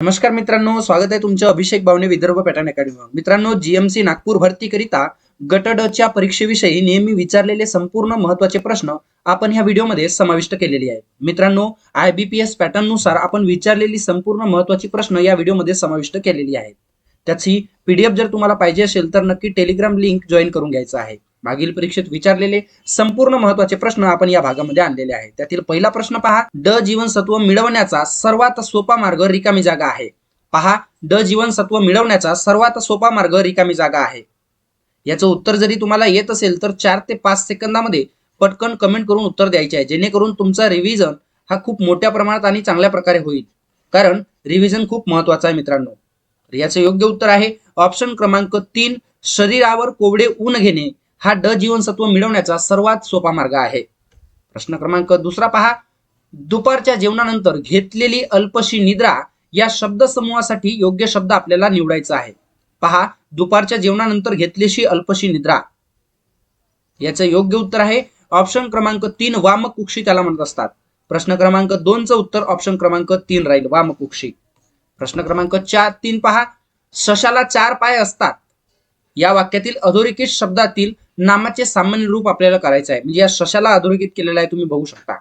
नमस्कार मित्रांनो स्वागत आहे तुमचं अभिषेक भावने विदर्भ पॅटर्न अकॅडमीवर मित्रांनो जीएमसी नागपूर भरतीकरिता गट ड च्या परीक्षेविषयी नेहमी विचारलेले संपूर्ण महत्त्वाचे प्रश्न आपण ह्या व्हिडिओमध्ये समाविष्ट केलेले आहेत. मित्रांनो आयबीपीएस एस पॅटर्ननुसार आपण विचारलेली संपूर्ण महत्वाची प्रश्न या व्हिडिओमध्ये समाविष्ट केलेली आहेत. त्याची पीडीएफ जर तुम्हाला पाहिजे असेल तर नक्की टेलिग्राम लिंक जॉईन करून घ्यायचं आहे. मागील परीक्षेत विचारलेले संपूर्ण महत्त्वाचे प्रश्न आपण या भागामध्ये आणलेले आहेत. त्यातील पहिला प्रश्न पहा ड जीवनसत्व मिळवण्याचा सर्वात सोपा मार्ग रिकामी जागा आहे. पहा ड जीवनसत्व मिळवण्याचा सर्वात सोपा मार्ग रिकामी जागा आहे. याचं उत्तर जरी तुम्हाला येत असेल तर चार ते पाच सेकंदामध्ये पटकन कमेंट करून उत्तर द्यायचे आहे. जेणेकरून तुमचा रिव्हिजन हा खूप मोठ्या प्रमाणात आणि चांगल्या प्रकारे होईल. कारण रिव्हिजन खूप महत्वाचं आहे मित्रांनो. याचं योग्य उत्तर आहे ऑप्शन क्रमांक तीन शरीरावर कोवडे ऊन घेणे. हा ड जीवनसत्व मिळवण्याचा सर्वात सोपा मार्ग आहे. प्रश्न क्रमांक दुसरा पहा. दुपारच्या जेवणानंतर घेतलेली अल्पशी निद्रा या शब्दसमूहासाठी योग्य शब्द आपल्याला निवडायचा आहे. पहा दुपारच्या जेवणानंतर घेतलीशी अल्पशी निद्रा. याचं योग्य उत्तर आहे ऑप्शन क्रमांक तीन वामकुक्षी त्याला म्हणत असतात. प्रश्न क्रमांक दोनचं उत्तर ऑप्शन क्रमांक तीन राहील वामकुक्षी प्रश्न क्रमांक चार तीन पहा. सशाला चार पाय असतात. या वाक्यातील अधोरेखित शब्दातील नामाचे सामान्य रूप आपल्याला करायचं आहे. म्हणजे या शशाला अधोरेखित केलेलं आहे तुम्ही बघू शकता.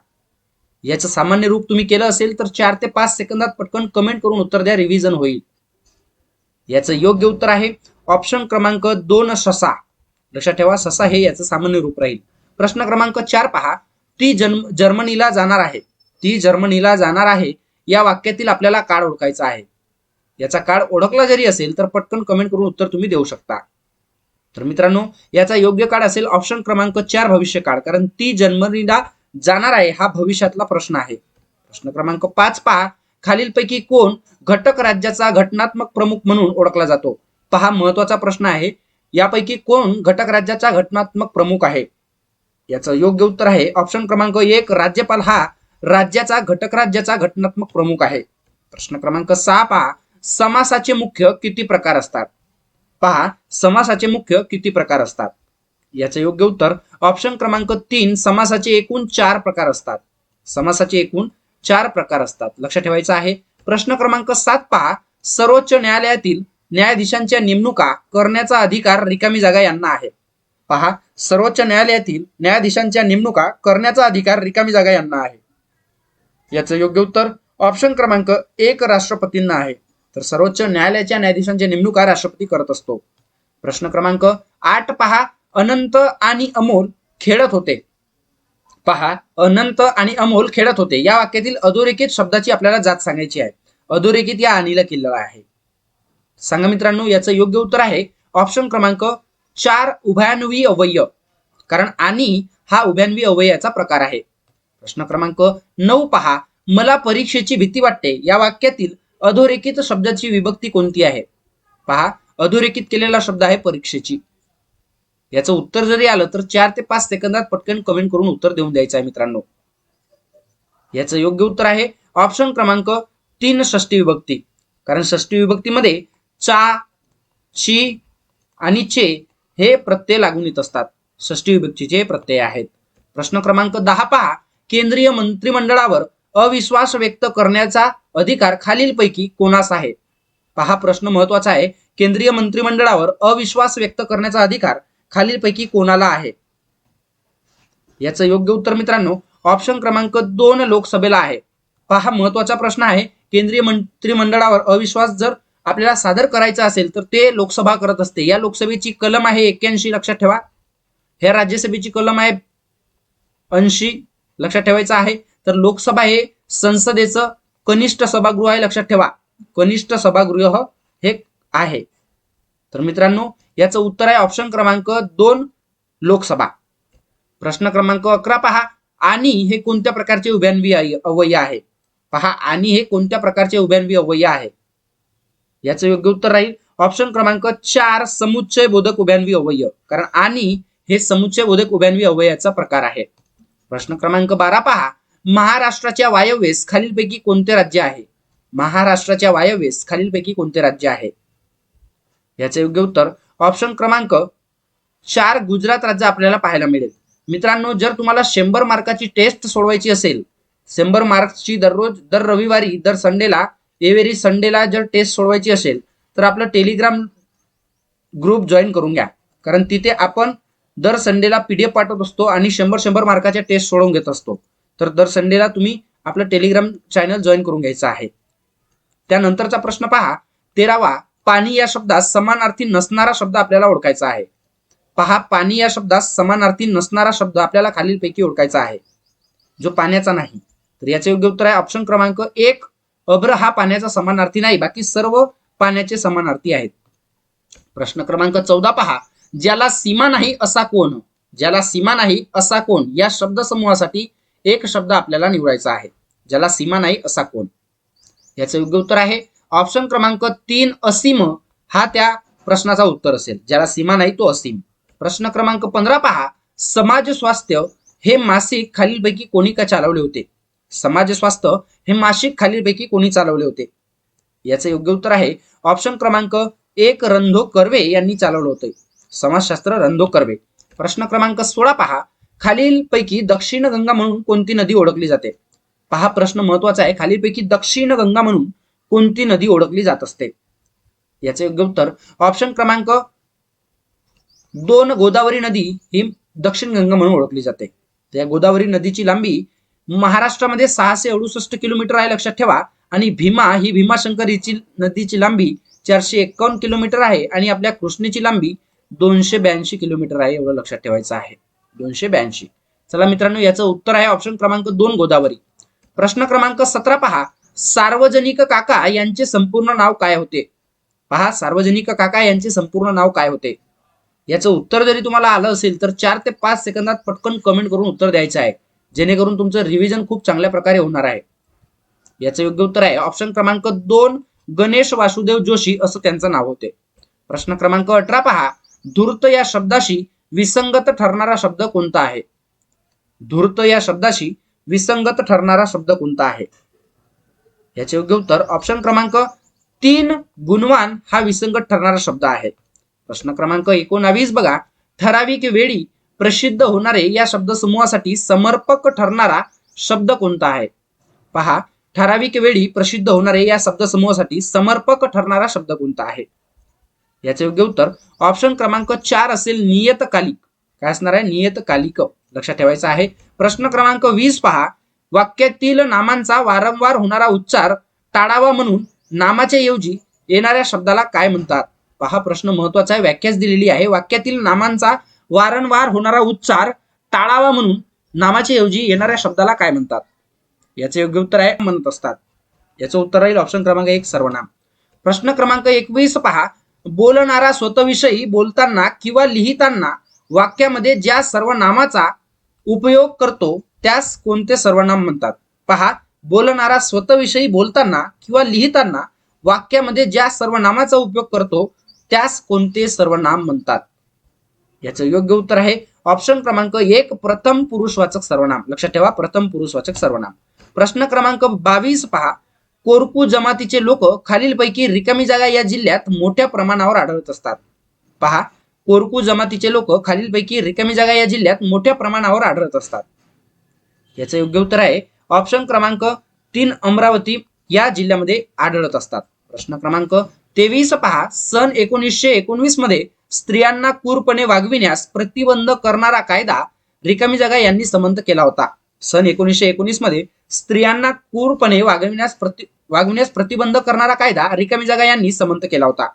याचं सामान्य रूप तुम्ही केलं असेल तर चार ते पाच सेकंदात पटकन कमेंट करून उत्तर द्या रिव्हिजन होईल. याचं योग्य उत्तर आहे ऑप्शन क्रमांक दोन ससा लक्षात ठेवा ससा हे याचं सामान्य रूप राहील. प्रश्न क्रमांक चार पहा. ती जन्म जर्मनीला जाणार आहे. ती जर्मनीला जाणार आहे या वाक्यातील आपल्याला काळ ओळखायचा आहे. याचा काळ ओळखला जरी असेल तर पटकन कमेंट करून उत्तर तुम्ही देऊ शकता. तर मित्रांनो याचा योग्य काळ असेल ऑप्शन क्रमांक चार भविष्य काळ कारण ती जन्मनीला जाणार आहे हा भविष्यातला प्रश्न आहे. प्रश्न क्रमांक पाच पहा. खालीलपैकी कोण घटक राज्याचा घटनात्मक प्रमुख म्हणून ओळखला जातो? पहा महत्त्वाचा प्रश्न आहे. यापैकी कोण घटक राज्याचा घटनात्मक प्रमुख आहे? याचं योग्य उत्तर आहे ऑप्शन क्रमांक एक राज्यपाल हा राज्याचा घटक राज्याचा घटनात्मक प्रमुख आहे. प्रश्न क्रमांक सहा पहा. समासाचे मुख्य किती प्रकार असतात? पहा समासाचे मुख्य किती प्रकार असतात? याचं योग्य उत्तर ऑप्शन क्रमांक तीन समासाचे एकूण चार प्रकार असतात. समासाचे एकूण चार प्रकार असतात. लक्षात ठेवायचं आहे. प्रश्न क्रमांक सात पहा. सर्वोच्च न्यायालयातील न्यायाधीशांच्या नेमणुका करण्याचा अधिकार रिकामी जागा यांना आहे. पहा सर्वोच्च न्यायालयातील न्यायाधीशांच्या नेमणुका करण्याचा अधिकार रिकामी जागा यांना आहे. याचं योग्य उत्तर ऑप्शन क्रमांक एक राष्ट्रपतींना आहे. तर सर्वोच्च न्यायालयाच्या न्यायाधीशांची नेमणूक राष्ट्रपती करत असतो. प्रश्न क्रमांक आठ पहा अनंत आणि अमोल खेळत होते. पहा अनंत आणि अमोल खेळत होते. या वाक्यातील अधोरेखित शब्दाची आपल्याला जात सांगायची आहे. अधोरेखित या आणीला किल्ला आहे. सांगा मित्रांनो याचं योग्य उत्तर आहे ऑप्शन क्रमांक चार उभयान्वी अवयव. कारण आणि हा उभयान्वी अवयवाचा प्रकार आहे. प्रश्न क्रमांक नऊ पहा मला परीक्षेची भीती वाटते. या वाक्यातील अधोरेखित शब्दाची विभक्ती कोणती आहे? पहा अधोरेखित केलेला शब्द आहे परीक्षेची. याचं उत्तर जरी आलं तर चार ते पाच सेकंदात पटकन कमेंट करून उत्तर देऊन द्यायचं आहे मित्रांनो. याचं योग्य उत्तर आहे ऑप्शन क्रमांक तीन षष्टी विभक्ती. कारण षष्टी विभक्तीमध्ये चा ची आणि चे हे प्रत्यय लागून येत असतात. षष्टी विभक्तीचे प्रत्यय आहेत. प्रश्न क्रमांक दहा पहा. केंद्रीय मंत्रिमंडळावर अविश्वास व्यक्त करण्याचा अधिकार खालीलपैकी कोणास आहे? पहा प्रश्न महत्त्वाचा आहे. केंद्रीय मंत्रिमंडळावर अविश्वास व्यक्त करण्याचा अधिकार खालीलपैकी कोणाला आहे? याचं योग्य उत्तर मित्रांनो ऑप्शन क्रमांक दोन लोकसभेला आहे. पहा महत्त्वाचा प्रश्न आहे. केंद्रीय मंत्रिमंडळावर अविश्वास जर आपल्याला सादर करायचा असेल तर ते लोकसभा करत असते. या लोकसभेची कलम आहे एक्क्याऐंशी लक्षात ठेवा. ह्या राज्यसभेची कलम आहे ऐंशी लक्षात ठेवायचं आहे. तर लोकसभा हे संसदेचं कनिष्ठ सभागृह आहे लक्षात ठेवा. कनिष्ठ सभागृह हे आहे. तर मित्रांनो याचं उत्तर आहे ऑप्शन क्रमांक दोन लोकसभा. प्रश्न क्रमांक अकरा पहा. आणि हे कोणत्या प्रकारचे उभ्यान्वी अवय आहे? पहा आणि हे कोणत्या प्रकारचे उभ्यान्वी अवयय आहे? याचं योग्य उत्तर राहील. ऑप्शन क्रमांक चार समुच्चय बोधक उभ्यान्वी अवयव. कारण आणि हे समुच्चय बोधक उभ्यान्वी अवययाचा प्रकार आहे. प्रश्न क्रमांक बारा पहा. महाराष्ट्राच्या वायव्येस खालीलपैकी कोणते राज्य आहे? महाराष्ट्राच्या वायव्येस खालीलपैकी कोणते राज्य आहे? याचे योग्य उत्तर ऑप्शन क्रमांक चार गुजरात राज्य आपल्याला पाहायला मिळेल. मित्रांनो जर तुम्हाला शंभर मार्काची टेस्ट सोडवायची असेल शंभर मार्क्सची दररोज दर रविवारी दर संडेला एव्हरी संडेला जर टेस्ट सोडवायची असेल तर आपलं टेलिग्राम ग्रुप जॉईन करून घ्या. कारण तिथे आपण दर संडेला पीडीएफ पाठवत असतो आणि शंभर शंभर मार्काच्या टेस्ट सोडवून घेत असतो. तर दर संडेला तुम्ही आपलं टेलिग्राम चॅनल जॉईन करून घ्यायचं आहे. त्यानंतरचा प्रश्न पहा तेरावा पाणी या शब्दात समानार्थी नसणारा शब्द आपल्याला ओळखायचा आहे. पहा पाणी या शब्दात समानार्थी नसणारा शब्द आपल्याला खालीलपैकी ओळखायचा आहे. जो पाण्याचा नाही. तर याचे योग्य उत्तर आहे ऑप्शन क्रमांक एक अभ्र हा पाण्याचा समानार्थी नाही बाकी सर्व पाण्याचे समानार्थी आहेत. प्रश्न क्रमांक चौदा पहा ज्याला सीमा नाही असा कोण? ज्याला सीमा नाही असा कोण? या शब्द समूहासाठी एक शब्द आपल्याला निवडायचा आहे ज्याला सीमा नाही असा कोण? याचं योग्य उत्तर आहे ऑप्शन क्रमांक तीन असीम हा त्या प्रश्नाचा उत्तर असेल ज्याला सीमा नाही तो असीम. प्रश्न क्रमांक पंधरा पहा समाज स्वास्थ्य हे मासिक खालीलपैकी कोणी का चालवले होते? समाज स्वास्थ्य हे मासिक खालीलपैकी कोणी चालवले होते? याचं योग्य उत्तर आहे ऑप्शन क्रमांक एक रंधो कर्वे यांनी चालवलं होते. समाजशास्त्र रंधो कर्वे. प्रश्न क्रमांक सोळा पहा खालीलपैकी दक्षिण गंगा म्हणून कोणती नदी ओळखली जाते? पहा प्रश्न महत्त्वाचा आहे. खालीलपैकी दक्षिण गंगा म्हणून कोणती नदी ओळखली जात असते? याचे योग्य उत्तर ऑप्शन क्रमांक दोन गोदावरी नदी ही दक्षिण गंगा म्हणून ओळखली जाते. या गोदावरी नदीची लांबी महाराष्ट्रामध्ये सहाशे अडुसष्ट किलोमीटर आहे लक्षात ठेवा. आणि भीमा ही भीमाशंकर हिची नदीची लांबी चारशे एक्कावन्न किलोमीटर आहे आणि आपल्या कृष्णेची लांबी दोनशे ब्याऐंशी किलोमीटर आहे एवढं लक्षात ठेवायचं आहे. दोनशे ब्याऐंशी. चला मित्रांनो याचं उत्तर आहे ऑप्शन क्रमांक दोन गोदावरी. प्रश्न क्रमांक सतरा पहा. सार्वजनिक काका यांचे संपूर्ण नाव काय होते? पहा सार्वजनिक काका यांचे संपूर्ण नाव काय होते? याचं उत्तर जरी तुम्हाला आलं असेल तर चार ते पाच सेकंदात पटकन कमेंट करून उत्तर द्यायचं आहे. जेणेकरून तुमचं रिव्हिजन खूप चांगल्या प्रकारे होणार आहे. याचं योग्य उत्तर आहे. ऑप्शन क्रमांक दोन गणेश वासुदेव जोशी असं त्यांचं नाव होते. प्रश्न क्रमांक अठरा पहा. धूर्त या शब्दाशी विसंगत ठरणारा शब्द कोणता आहे? धूर्त या शब्दाशी विसंगत ठरणारा शब्द कोणता आहे? याचे योग्य उत्तर ऑप्शन क्रमांक तीन गुणवान हा विसंगत ठरणारा शब्द आहे. प्रश्न क्रमांक एकोणावीस बघा. ठराविक वेळी प्रसिद्ध होणारे या शब्दसमूहासाठी समर्पक ठरणारा शब्द कोणता आहे? पहा ठराविक वेळी प्रसिद्ध होणारे या शब्दसमूहासाठी समर्पक ठरणारा शब्द कोणता आहे? याचे योग्य उत्तर ऑप्शन क्रमांक चार असेल नियतकालिक. काय असणार आहे? नियतकालिक. लक्षात ठेवायचं आहे. प्रश्न क्रमांक वीस पहा. वाक्यातील नामांचा वारंवार होणारा उच्चार टाळावा म्हणून नामाच्या ऐवजी येणाऱ्या शब्दाला काय म्हणतात? पहा प्रश्न महत्त्वाचा आहे. व्याख्याच दिलेली आहे. वाक्यातील नामांचा वारंवार होणारा उच्चार टाळावा म्हणून नामाच्या ऐवजी येणाऱ्या शब्दाला काय म्हणतात? याचे योग्य उत्तर आहे म्हणत असतात. याचं उत्तर राहील ऑप्शन क्रमांक एक सर्वनाम. प्रश्न क्रमांक एकवीस पहा. बोलणारा स्वतःविषयी बोलताना किंवा लिहिताना वाक्यामध्ये ज्या सर्वनामाचा उपयोग करतो त्यास कोणते सर्वनाम म्हणतात? पहा बोलणारा स्वतःविषयी बोलताना किंवा लिहिताना वाक्यामध्ये ज्या सर्वनामाचा उपयोग करतो त्यास कोणते सर्वनाम म्हणतात? याचं योग्य उत्तर आहे ऑप्शन क्रमांक एक प्रथम पुरुषवाचक सर्वनाम. लक्षात ठेवा प्रथम पुरुषवाचक सर्वनाम. प्रश्न क्रमांक बावीस पहा. कोरकू जमातीचे लोक खालीलपैकी रिकामी जागा या जिल्ह्यात मोठ्या प्रमाणावर आढळत असतात. पहा कोरकू जमातीचे लोक खालीलपैकी रिकामी जागा या जिल्ह्यात मोठ्या प्रमाणावर आढळत असतात. याचं योग्य उत्तर आहे ऑप्शन क्रमांक तीन अमरावती या जिल्ह्यामध्ये आढळत असतात. प्रश्न क्रमांक तेवीस पहा सन एकोणीसशे एकोणवीसमध्ये स्त्रियांना क्रूरपणे वागविण्यास प्रतिबंध करणारा कायदा रिकामी जागा यांनी समंत केला होता. सन एकोणीसशे एकोणीसमध्ये स्त्रियांना क्रूरपणे वागविण्यास प्रति वागविण्यास प्रतिबंध करणारा कायदा रिकामी जागा यांनी समंत केला होता.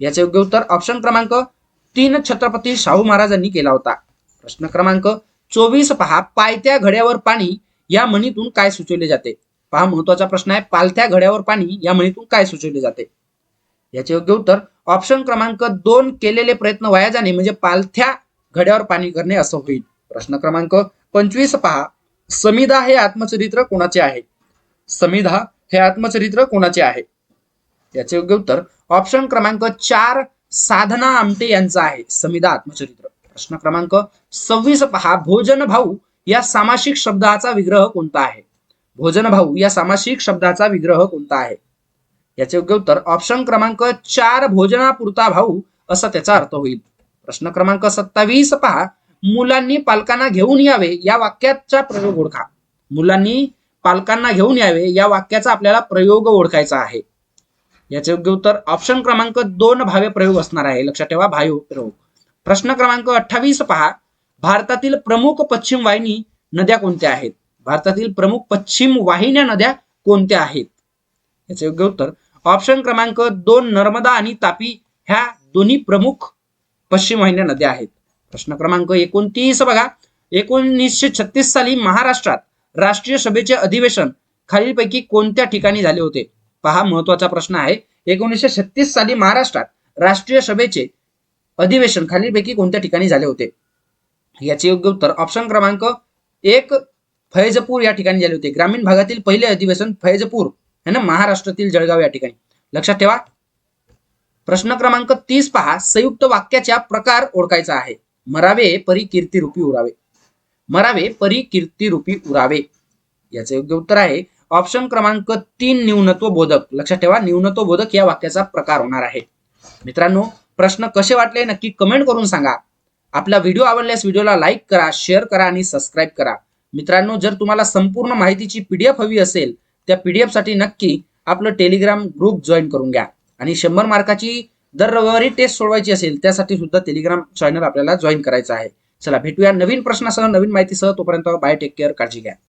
याचे योग्य उत्तर ऑप्शन क्रमांक तीन छत्रपती शाहू महाराजांनी केला होता. प्रश्न क्रमांक चोवीस पहा पायत्या घड्यावर पाणी या म्हणीतून काय सुचवले जाते? पहा महत्त्वाचा प्रश्न आहे पालथ्या घड्यावर पाणी या म्हणीतून काय सुचवले जाते? याचे योग्य उत्तर ऑप्शन क्रमांक दोन केलेले प्रयत्न वाया जाणे म्हणजे पालथ्या घड्यावर पाणी करणे असं होईल. प्रश्न क्रमांक पंचवीस पहा समिधा हे आत्मचरित्र कोणाचे आहे? समिधा हे आत्मचरित्र कोणाचे आहे? याचे योग्य उत्तर ऑप्शन क्रमांक चार साधना आमटे यांचं आहे. समिधा आत्मचरित्र. प्रश्न क्रमांक सव्वीस पहा. भोजन भाऊ या सामासिक शब्दाचा विग्रह कोणता आहे? भोजन भाऊ या सामासिक शब्दाचा विग्रह कोणता आहे? याचे योग्य उत्तर ऑप्शन क्रमांक चार भोजनापुरता भाऊ असा त्याचा अर्थ होईल. प्रश्न क्रमांक सत्तावीस पहा. मुलांनी पालकांना घेऊन यावे या वाक्याचा प्रयोग ओळखा. मुलांनी पालकांना घेऊन यावे या वाक्याचा आपल्याला प्रयोग ओळखायचा आहे. याचे योग्य उत्तर ऑप्शन क्रमांक दोन भावे प्रयोग असणार आहे. लक्षात ठेवा भावे प्रयोग. प्रश्न क्रमांक अठ्ठावीस पहा. भारतातील प्रमुख पश्चिम वाहिनी नद्या कोणत्या आहेत? भारतातील प्रमुख पश्चिम वाहिन्या नद्या कोणत्या आहेत? याचे योग्य उत्तर ऑप्शन क्रमांक दोन नर्मदा आणि तापी ह्या दोन्ही प्रमुख पश्चिम वाहिन्या नद्या आहेत. प्रश्न क्रमांक एकोणतीस बघा. एकोणीसशे छत्तीस साली महाराष्ट्रात राष्ट्रीय सभेचे अधिवेशन खालीलपैकी कोणत्या ठिकाणी झाले होते? पहा महत्त्वाचा प्रश्न आहे. एकोणीसशे छत्तीस साली महाराष्ट्रात राष्ट्रीय सभेचे अधिवेशन खालीलपैकी कोणत्या ठिकाणी झाले होते? याचे योग्य उत्तर ऑप्शन क्रमांक एक फैजपूर या ठिकाणी झाले होते. ग्रामीण भागातील पहिले अधिवेशन फैजपूर है ना? महाराष्ट्रातील जळगाव या ठिकाणी. लक्षात ठेवा. प्रश्न क्रमांक तीस पहा. संयुक्त वाक्याच्या प्रकार ओळखायचा आहे. मरावे परी कीर्तिरूपी उरावे. मरावे परी कीर्तिरूपी उरावे. याचे योग्य उत्तर आहे. ऑप्शन क्रमांक तीन न्यूनत्व बोधक लक्षात ठेवा न्यूनत्व बोधक या वाक्याचा प्रकार होणार आहे. मित्रांनो प्रश्न कसे वाटले नक्की कमेंट करून सांगा. आपला व्हिडिओ आवडल्यास व्हिडिओला लाईक करा शेअर करा आणि सबस्क्राईब करा. मित्रांनो जर तुम्हाला संपूर्ण माहितीची पीडीएफ हवी असेल त्या पीडीएफसाठी नक्की आपलं टेलिग्राम ग्रुप जॉईन करून घ्या. आणि शंभर मार्काची दर रविवारी टेस्ट सोडवायची असेल त्यासाठी सुद्धा टेलिग्राम चॅनल आपल्याला जॉईन करायचं आहे. चला भेटूया नवीन प्रश्नासह नवीन माहितीसह. तोपर्यंत बाय टेक केअर काळजी घ्या.